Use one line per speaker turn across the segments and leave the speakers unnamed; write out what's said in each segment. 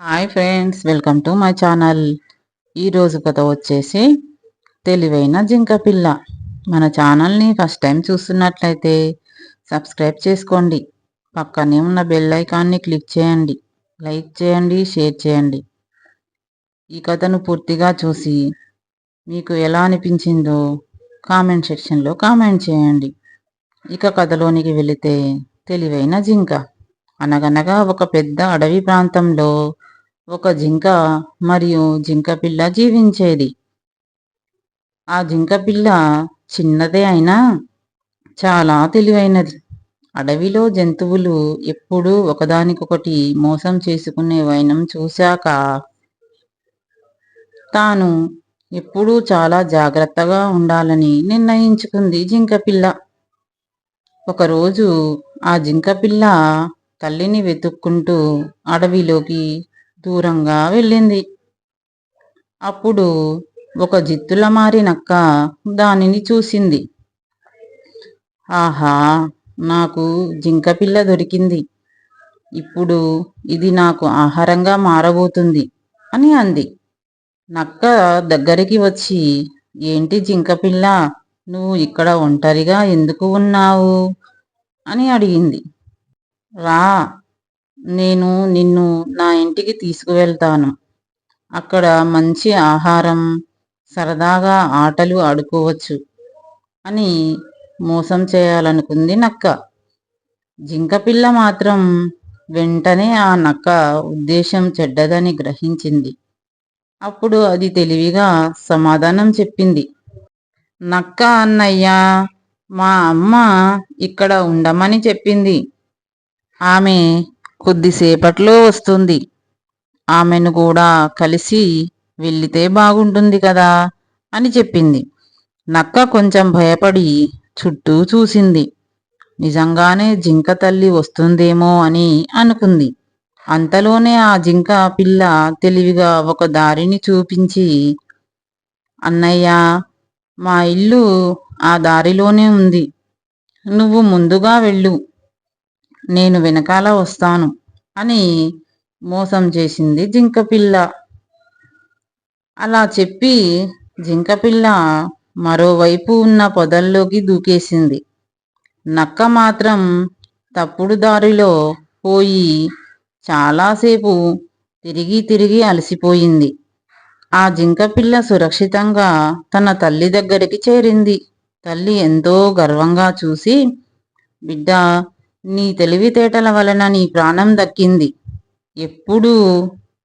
Hi friends welcome to my channel. ఈరోజు కథ వచ్చేసి తెలివైన జింక పిల్ల. మన ఛానల్ని ఫస్ట్ టైం చూస్తున్నట్లయితే సబ్స్క్రైబ్ చేసుకోండి. పక్కనే ఉన్న బెల్ ఐకాన్ని క్లిక్ చేయండి. లైక్ చేయండి షేర్ చేయండి. ఈ కథను పూర్తిగా చూసి మీకు ఎలా అనిపించిందో కామెంట్ సెక్షన్లో కామెంట్ చేయండి. ఇక కథలోనికి వెళితే తెలివైన జింక. అనగనగా ఒక పెద్ద అడవి ప్రాంతంలో ఒక జింక మరియు జింక పిల్ల జీవించేది. ఆ జింక పిల్ల చిన్నదే అయినా చాలా తెలివైనది. అడవిలో జంతువులు ఎప్పుడూ ఒకదానికొకటి మోసం చేసుకునే వైనం చూశాక తాను ఎప్పుడూ చాలా జాగ్రత్తగా ఉండాలని నిర్ణయించుకుంది జింక పిల్ల. ఒకరోజు ఆ జింక పిల్ల తల్లిని వెతుక్కుంటూ అడవిలోకి దూరంగా వెళ్ళింది. అప్పుడు ఒక జిత్తుల మారినక్క దానిని చూసింది. ఆహా నాకు జింక పిల్ల దొరికింది. ఇప్పుడు ఇది నాకు ఆహారంగా మారబోతుంది అని అంది. నక్క దగ్గరికి వచ్చి ఏంటి జింక పిల్ల నువ్వు ఇక్కడ ఒంటరిగా ఎందుకు ఉన్నావు? అని అడిగింది. రా నేను నిన్ను నా ఇంటికి తీసుకువెళ్తాను. అక్కడ మంచి ఆహారం సరదాగా ఆటలు ఆడుకోవచ్చు అని మోసం చేయాలనుకుంది నక్క. జింకపిల్ల మాత్రం వెంటనే ఆ నక్క ఉద్దేశం చెడ్డదని గ్రహించింది. అప్పుడు అది తెలివిగా సమాధానం చెప్పింది. నక్క అన్నయ్యా మా అమ్మ ఇక్కడ ఉండమని చెప్పింది. ఆమె కొద్దిసేపట్లో వస్తుంది. ఆమెను కూడా కలిసి వెళ్ళితే బాగుంటుంది కదా? అని చెప్పింది. నక్క కొంచెం భయపడి చుట్టూ చూసింది. నిజంగానే జింక తల్లి వస్తుందేమో అని అనుకుంది. అంతలోనే ఆ జింక పిల్ల తెలివిగా ఒక దారిని చూపించి అన్నయ్య మా ఇల్లు ఆ దారిలోనే ఉంది. నువ్వు ముందుగా వెళ్ళు. నేను వెనకాల వస్తాను. అని మోసం చేసింది జింకపిల్ల అలా చెప్పి జింకపిల్ల మరోవైపు ఉన్న పొదల్లోకి దూకేసింది. నక్క మాత్రం తప్పుడు దారిలో పోయి చాలాసేపు తిరిగి తిరిగి అలసిపోయింది. ఆ జింకపిల్ల సురక్షితంగా తన తల్లి దగ్గరికి చేరింది. తల్లి ఎంతో గర్వంగా చూసి బిడ్డ నీ తెలివితేటల వలన నీ ప్రాణం దక్కింది. ఎప్పుడూ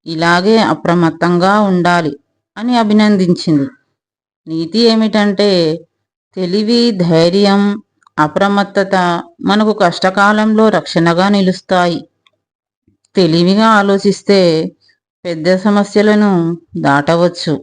ఇలాగే అప్రమత్తంగా ఉండాలి అని అభినందించింది. నీతి ఏమిటంటే తెలివి ధైర్యం అప్రమత్తత మనకు కష్టకాలంలో రక్షణగా నిలుస్తాయి. తెలివిగా ఆలోచిస్తే పెద్ద సమస్యలను దాటవచ్చు.